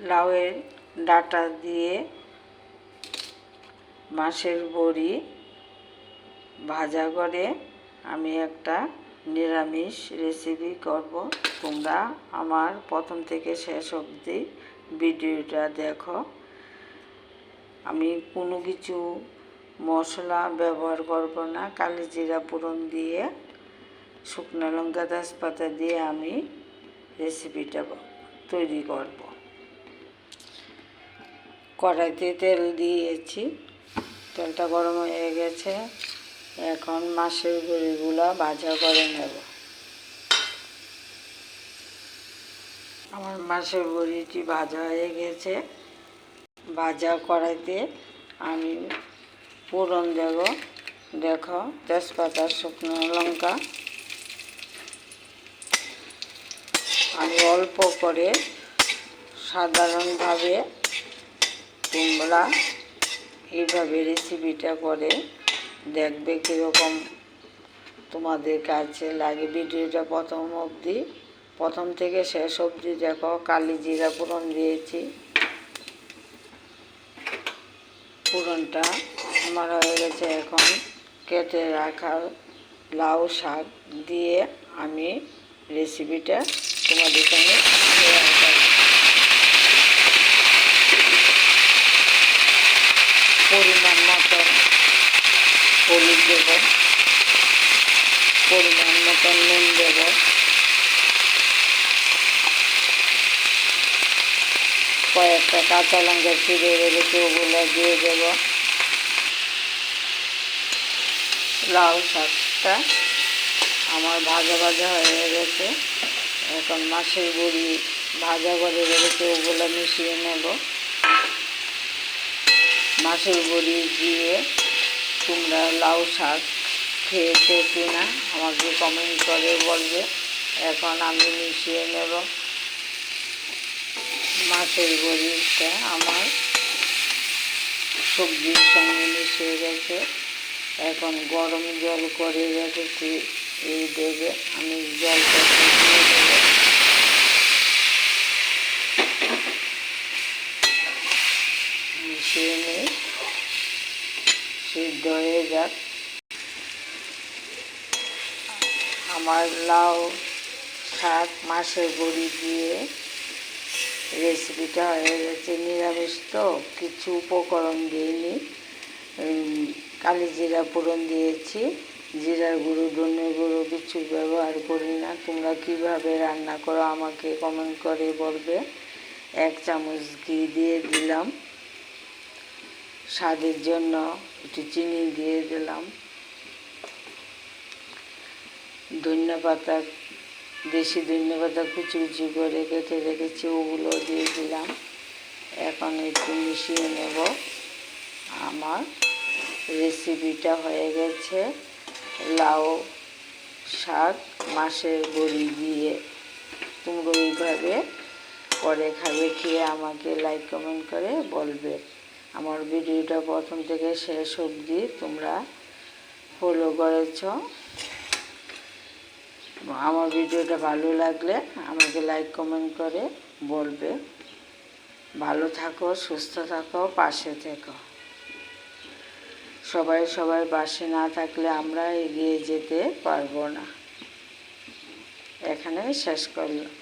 লাউয়ের ডাটা দিয়ে মাছের বড়ি ভাজা করে আমি একটা নিরামিষ রেসিপি করব। তোমরা আমার প্রথম থেকে শেষ অবধি ভিডিওটা দেখো। আমি কোনো কিছু মশলা ব্যবহার করব না। কালি জিরা পুরন দিয়ে, শুকনো লঙ্কা তেজপাতা দিয়ে আমি রেসিপিটা তৈরি করব। কড়াইতে তেল দিয়েছি। তেলটা গরম হয়ে গেছে। এখন মাছের গুঁড়িগুলো ভাজা করে নেব। আমার মাছের বড়িটি ভাজা হয়ে গেছে। ভাজা কড়াইতে আমি ফোড়ন দেব। দেখো, তেজপাতা, শুকনো লঙ্কা। আমি অল্প করে সাধারণভাবে তোমরা এইভাবে রেসিপিটা করে দেখবে কীরকম তোমাদের কাছে লাগে। ভিডিওটা প্রথম অবধি, প্রথম থেকে শেষ অবধি দেখো, কালি জিরা পূরণ দিয়েছি। পূরণটা আমার হয়ে গেছে এখন কেটে রাখা লাউ শাক দিয়ে আমি রেসিপিটা তোমাদের সঙ্গে শেয়ার করব পরিমাণ মতন হলুদ দেব। পরিমাণ মতন নুন দেব। কয়েকটা কাঁচা লঙ্কা ছিঁড়ে রেখেছি, ওগুলো দিয়ে দেব। লাউ শাকটা আমার ভাজা ভাজা হয়ে গেছে। এখন মাছের বড়ি ভাজা করে রেখেছি, ওগুলো মিশিয়ে নেব। মাছের বড়ি দিয়ে তোমরা লাউ শাক খেয়েছো কি না আমাকে কমেন্ট করে বলবে। এখন আমি মিশিয়ে নেব। মাছের বড়িটা আমার সবজির সঙ্গে মিশিয়ে গেছে। এখন গরম জল করে রেখেছি, এই দেবে আমি জলটা মিশিয়ে নিই। সিদ্ধ হয়ে যাক। আমার লাউ শাক, মাছের বড়ি দিয়ে রেসিপিটা হয়ে গেছে নিরামিষ তো, কিছু উপকরণ দিইনি। কালি জিরা ফোড়ন দিয়েছি। জিরার গুঁড়ো ধনে গুঁড়ো কিছু ব্যবহার করি না। তোমরা কীভাবে রান্না করো আমাকে কমেন্ট করে বলবে। এক চামচ ঘি দিয়ে দিলাম। স্বাদের জন্য একটু চিনি দিয়ে দিলাম। ধনিয়া পাতা, দেশি ধনিয়া পাতা কুচি কুচি করে কেটে রেখেছি, ওগুলো দিয়ে দিলাম। এখন একটু মিশিয়ে নেব। আমার রেসিপিটা হয়ে গেছে। লাউ শাক মাছের বড়ি দিয়ে। তোমরা ওইভাবে করে খাবে, খেয়ে আমাকে লাইক, কমেন্ট করে বলবে। আমার ভিডিওটা প্রথম থেকে শেষ অবধি তোমরা ফলো করেছ। আমার ভিডিওটা ভালো লাগলে আমাকে লাইক কমেন্ট করে বলবে। ভালো থাকো, সুস্থ থাকো, পাশে থেকো। সবাই সবাই পাশে না থাকলে আমরা এগিয়ে যেতে পারব না। এখানে শেষ করলাম।